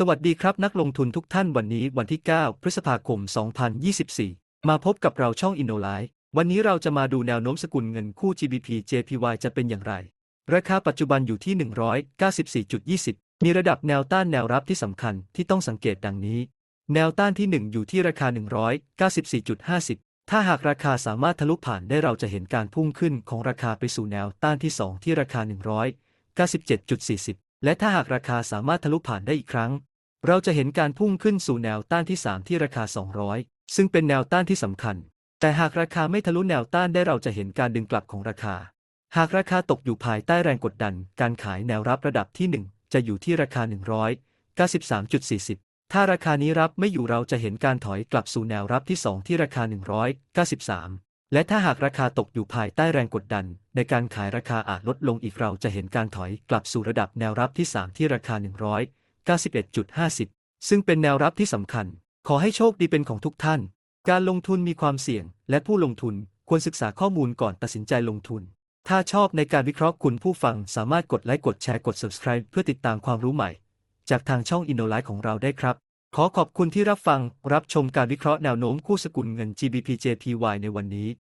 สวัสดีครับนักลงทุนทุกท่านวันนี้วันที่ 9 พฤษภาคม 2024 มาพบกับเราช่อง i n n o l i วันนี้เราจะมาดูแนวโน้มสกุลเงินคู่ GBP JPY จะเป็นอย่างไร ราคาปัจจุบันอยู่ที่ 194.20 มีระดับแนวต้านแนวรับที่สำคัญที่ต้องสังเกตดังนี้ แนวต้านที่ 1 อยู่ที่ราคา 194.50 ถ้าหากราคาสามารถทะลุผ่านได้เราจะเห็นการพุ่งขึ้นของราคาไปสู่แนวต้านที่ 2 ที่ราคา 197.40 และถ้าหากราคาสามารถทะลุผ่านได้อีกครั้ง เราจะเห็นการพุ่งขึ้นสู่แนวต้านที่ 3 ที่ราคา 200 ซึ่งเป็นแนวต้านที่สำคัญ แต่หากราคาไม่ทะลุแนวต้านได้เราจะเห็นการดึงกลับของราคา หากราคาตกอยู่ภายใต้แรงกดดัน การขายแนวรับระดับที่ 1 จะอยู่ที่ราคา 193.40 ถ้าราคานี้รับไม่อยู่เราจะเห็นการถอยกลับสู่แนวรับที่ 2 ที่ราคา 193 และถ้าหากราคาตกอยู่ภายใต้แรงกดดัน ในการขายราคาอาจลดลงอีกเราจะเห็นการถอยกลับสู่ระดับแนวรับที่ 3 ที่ราคา 191.50 ซึ่งเป็นแนวรับที่สำคัญ ขอให้โชคดีเป็นของทุกท่าน การลงทุนมีความเสี่ยง และผู้ลงทุนควรศึกษาข้อมูลก่อนตัดสินใจลงทุน ถ้าชอบในการวิเคราะห์คุณผู้ฟังสามารถกดไลค์กดแชร์กด subscribe เพื่อติดตามความรู้ใหม่ จากทางช่อง i n n o l i ของเราได้ครับ ขอขอบคุณที่รับฟังรับชมการวิเคราะห์แนวโน้มคู่สกุลเงิน GBP JPY ในวันนี้